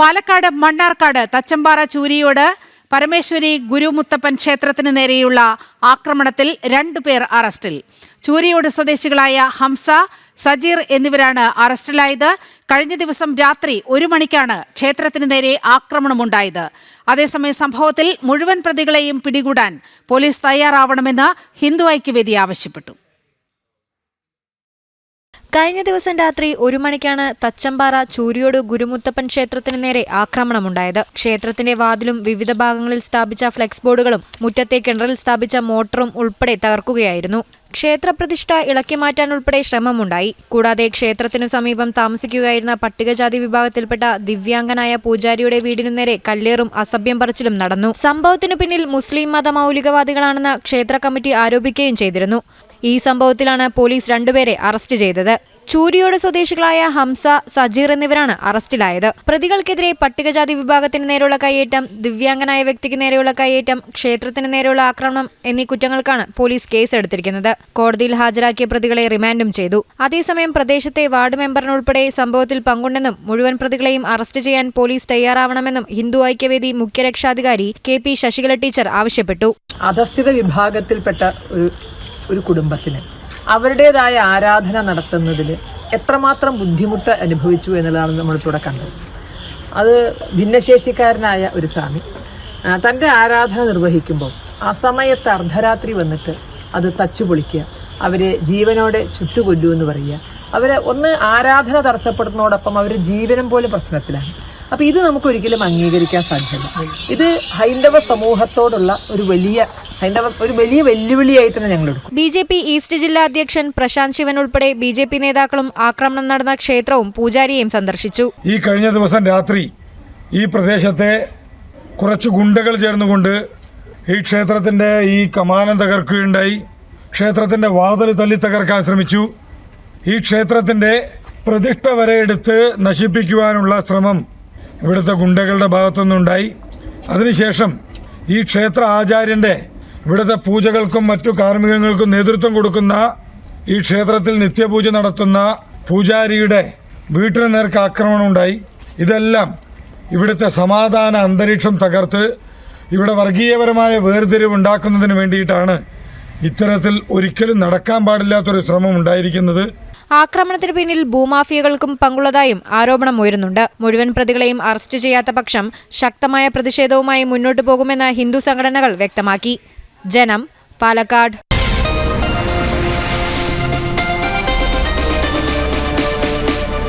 പാലക്കാട് മണ്ണാർക്കാട് തച്ചമ്പാറ ചൂരിയോട് പരമേശ്വരി ഗുരുമുത്തപ്പൻ ക്ഷേത്രത്തിന് നേരെയുള്ള ആക്രമണത്തിൽ രണ്ടുപേർ അറസ്റ്റിൽ. ചൂരിയോട് സ്വദേശികളായ ഹംസ സജീർ എന്നിവരാണ് അറസ്റ്റിലായത്. കഴിഞ്ഞ ദിവസം രാത്രി ഒരു മണിക്കാണ് ക്ഷേത്രത്തിന് നേരെ ആക്രമണമുണ്ടായത്. അതേസമയം സംഭവത്തിൽ മുഴുവൻ പ്രതികളെയും പിടികൂടാൻ പോലീസ് തയ്യാറാവണമെന്ന് ഹിന്ദു ഐക്യവേദി ആവശ്യപ്പെട്ടു. കഴിഞ്ഞ ദിവസം രാത്രി ഒരു മണിക്കാണ് തച്ചമ്പാറ ചൂരിയോട് ഗുരുമുത്തപ്പൻ ക്ഷേത്രത്തിന് നേരെ ആക്രമണമുണ്ടായത്. ക്ഷേത്രത്തിന്റെ വാതിലും വിവിധ ഭാഗങ്ങളിൽ സ്ഥാപിച്ച ഫ്ലെക്സ് ബോർഡുകളും മുറ്റത്തെ കിണറിൽ സ്ഥാപിച്ച മോട്ടറും ഉൾപ്പെടെ തകർക്കുകയായിരുന്നു. ക്ഷേത്രപ്രതിഷ്ഠ ഇളക്കി മാറ്റാനുൾപ്പെടെ ശ്രമമുണ്ടായി. കൂടാതെ ക്ഷേത്രത്തിനു സമീപം താമസിക്കുകയായിരുന്ന പട്ടികജാതി വിഭാഗത്തിൽപ്പെട്ട ദിവ്യാംഗനായ പൂജാരിയുടെ വീടിനു നേരെ കല്ലേറും അസഭ്യം പറച്ചിലും നടന്നു. സംഭവത്തിനു പിന്നിൽ മുസ്ലിം മത മൗലികവാദികളാണെന്ന് ക്ഷേത്ര കമ്മിറ്റി ആരോപിക്കുകയും ചെയ്തിരുന്നു. ഈ സംഭവത്തിലാണ് പോലീസ് രണ്ടുപേരെ അറസ്റ്റ് ചെയ്തത്. ചൂരിയോട് സ്വദേശികളായ ഹംസ സജീർ എന്നിവരാണ് അറസ്റ്റിലായത്. പ്രതികൾക്കെതിരെ പട്ടികജാതി വിഭാഗത്തിന് നേരെയുള്ള കയ്യേറ്റം ദിവ്യാംഗനായ വ്യക്തിക്ക് നേരെയുള്ള കയ്യേറ്റം ക്ഷേത്രത്തിന് നേരെയുള്ള ആക്രമണം എന്നീ കുറ്റങ്ങൾക്കാണ് പോലീസ് കേസ് എടുത്തിരിക്കുന്നത് കോടതിയിൽ ഹാജരാക്കിയ പ്രതികളെ റിമാൻഡും ചെയ്തു. അതേസമയം പ്രദേശത്തെ വാർഡ് മെമ്പറിനുൾപ്പെടെ സംഭവത്തിൽ പങ്കുണ്ടെന്നും മുഴുവൻ പ്രതികളെയും അറസ്റ്റ് ചെയ്യാൻ പോലീസ് തയ്യാറാവണമെന്നും ഹിന്ദു ഐക്യവേദി മുഖ്യരക്ഷാധികാരി കെ പി ശശികല ടീച്ചർ ആവശ്യപ്പെട്ടു. അധസ്ഥിത വിഭാഗത്തിൽപ്പെട്ട ഒരു ഒരു കുടുംബത്തിന്. അവരുടേതായ ആരാധന നടത്തുന്നതിൽ എത്രമാത്രം ബുദ്ധിമുട്ട് അനുഭവിച്ചു എന്നുള്ളതാണ് നമ്മളിവിടെ കണ്ടത്. അത് ഭിന്നശേഷിക്കാരനായ ഒരു സ്വാമി തന്റെ ആരാധന നിർവഹിക്കുമ്പോൾ ആ സമയത്ത് അർദ്ധരാത്രി വന്നിട്ട് അത് തച്ചു പൊളിക്കുക അവരെ ജീവനോടെ ചുറ്റുകൊല്ലു എന്ന് പറയുക. അവരെ ഒന്ന് ആരാധന തടസ്സപ്പെടുന്നതോടൊപ്പം അവർ ജീവനം പോലും പ്രശ്നത്തിലാണ്. അപ്പൊ ഇത് നമുക്ക് ഒരിക്കലും അംഗീകരിക്കാൻ സാധ്യമല്ല. ഇത് ഹൈന്ദവ സമൂഹത്തോടുള്ള ഒരു വലിയ ഹൈന്ദവ ഒരു വലിയ വെല്ലുവിളിയായി തന്നെ ഞങ്ങൾ എടുക്കും. ബി ജെ പി ഈസ്റ്റ് ജില്ലാ അധ്യക്ഷൻ പ്രശാന്ത് ശിവൻ ഉൾപ്പെടെ ബി ജെ പി നേതാക്കളും ആക്രമണം നടന്ന ക്ഷേത്രവും പൂജാരിയെയും സന്ദർശിച്ചു. ഈ കഴിഞ്ഞ ദിവസം രാത്രി ഈ പ്രദേശത്തെ കുറച്ച് ഗുണ്ടകൾ ചേർന്നുകൊണ്ട് ഈ ക്ഷേത്രത്തിന്റെ ഈ കമാനം തകർക്കുകയുണ്ടായി. ക്ഷേത്രത്തിന്റെ വാതിൽ തല്ലി തകർക്കാൻ ശ്രമിച്ചു. ഈ ക്ഷേത്രത്തിന്റെ പ്രതിഷ്ഠ വരെ എടുത്ത് നശിപ്പിക്കുവാനുള്ള ശ്രമം ഇവിടുത്തെ ഗുണ്ടകളുടെ ഭാഗത്തുനിന്നുണ്ടായി അതിനുശേഷം ഈ ക്ഷേത്ര ആചാര്യന്റെ ഇവിടുത്തെ പൂജകൾക്കും മറ്റു കാർമ്മികങ്ങൾക്കും നേതൃത്വം കൊടുക്കുന്ന ഈ ക്ഷേത്രത്തിൽ നിത്യപൂജ നടത്തുന്ന പൂജാരിയുടെ വീട്ടിന് നേർക്ക് ആക്രമണം ഉണ്ടായി. ഇതെല്ലാം ഇവിടുത്തെ സമാധാന അന്തരീക്ഷം തകർത്ത് ഇവിടെ വർഗീയപരമായ വേർതിരിവ് ഉണ്ടാക്കുന്നതിന് വേണ്ടിയിട്ടാണ് ഇത്തരത്തിൽ ഒരിക്കലും നടക്കാൻ പാടില്ലാത്തൊരു ശ്രമം ഉണ്ടായിരിക്കുന്നത് ആക്രമണത്തിന് പിന്നിൽ ഭൂമാഫിയകൾക്കും പങ്കുള്ളതായും ആരോപണം ഉയരുന്നുണ്ട്. മുഴുവൻ പ്രതികളെയും അറസ്റ്റ് ചെയ്യാത്ത പക്ഷം ശക്തമായ പ്രതിഷേധവുമായി മുന്നോട്ടു പോകുമെന്ന് ഹിന്ദു സംഘടനകൾ വ്യക്തമാക്കി. ജനം പാലക്കാട്.